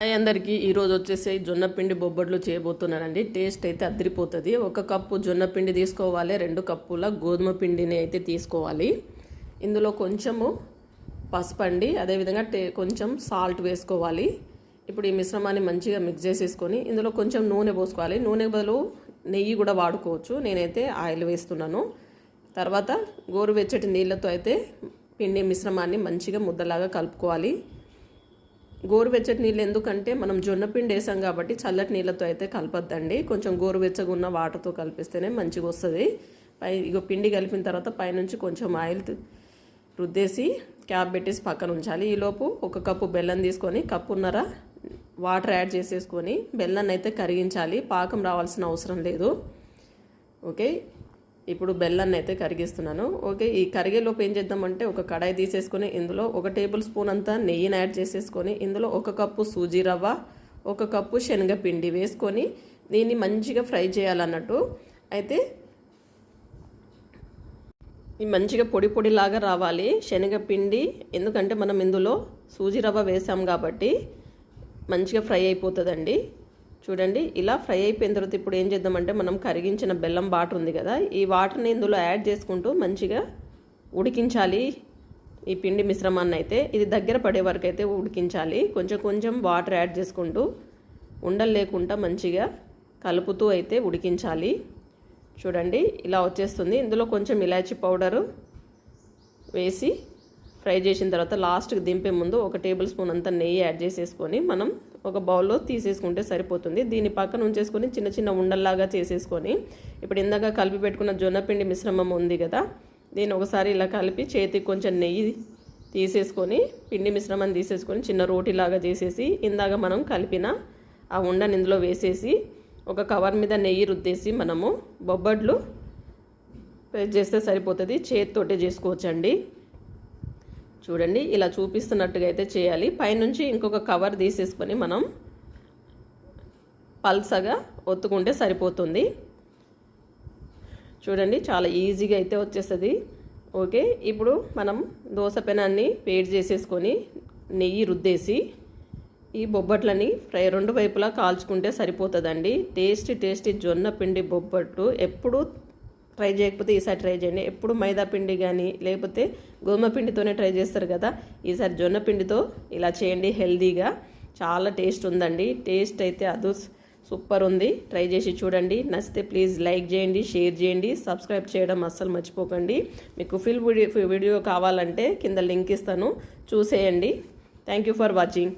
Hi అందరికీ ఈరోజు వచ్చేసి జొన్నపిండి బొబ్బట్లు చేయబోతున్నానండి టేస్ట్ అయితే అదిరిపోతుంది. ఒక కప్పు జొన్నపిండి తీసుకోవాలి రెండు కప్పుల గోధుమ పిండిని అయితే తీసుకోవాలి. ఇందులో కొంచెము పసుపు అండి అదేవిధంగా టే కొంచెం సాల్ట్ వేసుకోవాలి. ఇప్పుడు ఈ మిశ్రమాన్ని మంచిగా మిక్స్ చేసేసుకొని ఇందులో కొంచెం నూనె పోసుకోవాలి. నూనె బదులు నెయ్యి కూడా వాడుకోవచ్చు. నేనైతే ఆయిల్ వేస్తున్నాను. తర్వాత గోరువెచ్చటి నీళ్ళతో అయితే పిండి మిశ్రమాన్ని మంచిగా ముద్దలాగా కలుపుకోవాలి. గోరువెచ్చటి నీళ్ళు ఎందుకంటే మనం జొన్న పిండి వేసాం కాబట్టి చల్లటి నీళ్ళతో అయితే కలపద్దండి. కొంచెం గోరువెచ్చగా ఉన్న వాటర్తో కలిపిస్తేనే మంచిగా వస్తుంది. పై ఇగో పిండి కలిపిన తర్వాత పైనుంచి కొంచెం ఆయిల్ రుద్దేసి క్యాప్ పెట్టేసి పక్కన ఉంచాలి. ఈలోపు ఒక కప్పు బెల్లం తీసుకొని కప్పున్నర వాటర్ యాడ్ చేసేసుకొని బెల్లాన్ని అయితే కరిగించాలి. పాకం రావాల్సిన అవసరం లేదు. ఓకే? ఇప్పుడు బెల్లాన్ని అయితే కరిగిస్తున్నాను. ఓకే ఈ కరిగేలోపు ఏం చేద్దామంటే ఒక కడాయి తీసేసుకొని ఇందులో ఒక టేబుల్ స్పూన్ అంతా నెయ్యిని యాడ్ చేసేసుకొని ఇందులో ఒక కప్పు సూజీ రవ్వ ఒక కప్పు శనగపిండి వేసుకొని దీన్ని మంచిగా ఫ్రై చేయాలన్నట్టు. అయితే ఇది మంచిగా పొడి పొడిలాగా రావాలి శనగపిండి. ఎందుకంటే మనం ఇందులో సూజీ రవ్వ వేసాం కాబట్టి మంచిగా ఫ్రై అయిపోతుందండి. చూడండి ఇలా ఫ్రై అయిపోయిన తర్వాత ఇప్పుడు ఏం చేద్దామంటే మనం కరిగించిన బెల్లం వాటర్ ఉంది కదా ఈ వాటర్ని ఇందులో యాడ్ చేసుకుంటూ మంచిగా ఉడికించాలి. ఈ పిండి మిశ్రమాన్ని అయితే ఇది దగ్గర పడే వరకు అయితే ఉడికించాలి. కొంచెం కొంచెం వాటర్ యాడ్ చేసుకుంటూ ఉండలు లేకుండా మంచిగా కలుపుతూ అయితే ఉడికించాలి. చూడండి ఇలా వచ్చేస్తుంది. ఇందులో కొంచెం ఇలాచి పౌడరు వేసి ఫ్రై చేసిన తర్వాత లాస్ట్కి దింపే ముందు ఒక టేబుల్ స్పూన్ అంత నెయ్యి యాడ్ చేసేసుకొని మనం ఒక బౌల్లో తీసేసుకుంటే సరిపోతుంది. దీని పక్కన ఉంచేసుకొని చిన్న చిన్న ఉండల్లాగా చేసేసుకొని ఇప్పుడు ఇందాక కలిపి పెట్టుకున్న జొన్నపిండి మిశ్రమం ఉంది కదా దీన్ని ఒకసారి ఇలా కలిపి చేతికి కొంచెం నెయ్యి తీసేసుకొని పిండి మిశ్రమం తీసేసుకొని చిన్న రోటీలాగా చేసేసి ఇందాక మనం కలిపిన ఆ ఉండని ఇందులో వేసేసి ఒక కవర్ మీద నెయ్యి రుద్దేసి మనము బొబ్బట్లు చేస్తే సరిపోతుంది. చేతితోటే చేసుకోవచ్చండి. చూడండి ఇలా చూపిస్తున్నట్టుగా అయితే చేయాలి. పైనుంచి ఇంకొక కవర్ తీసేసుకొని మనం పల్సగా ఒత్తుకుంటే సరిపోతుంది. చూడండి చాలా ఈజీగా అయితే వచ్చేస్తుంది. ఓకే ఇప్పుడు మనం దోశ పెనాన్ని వేడి చేసేసుకొని నెయ్యి రుద్దేసి ఈ బొబ్బట్లని ఫ్రై రెండు వైపులా కాల్చుకుంటే సరిపోతుందండి. టేస్టీ టేస్టీ జొన్న పిండి బొబ్బట్లు ఎప్పుడు ట్రై చేయకపోతే ఈసారి ట్రై చేయండి. ఎప్పుడు మైదా పిండి కానీ లేకపోతే గోధుమ పిండితోనే ట్రై చేస్తారు కదా. ఈసారి జొన్న పిండితో ఇలా చేయండి హెల్దీగా. చాలా టేస్ట్ ఉందండి. టేస్ట్ అయితే అదు సూపర్ ఉంది. ట్రై చేసి చూడండి. నచ్చితే ప్లీజ్ లైక్ చేయండి షేర్ చేయండి సబ్స్క్రైబ్ చేయడం అస్సలు మర్చిపోకండి. మీకు ఫిల్ వీడియో వీడియో కావాలంటే కింద లింక్ ఇస్తాను. చూసేయండి. Thank you for watching.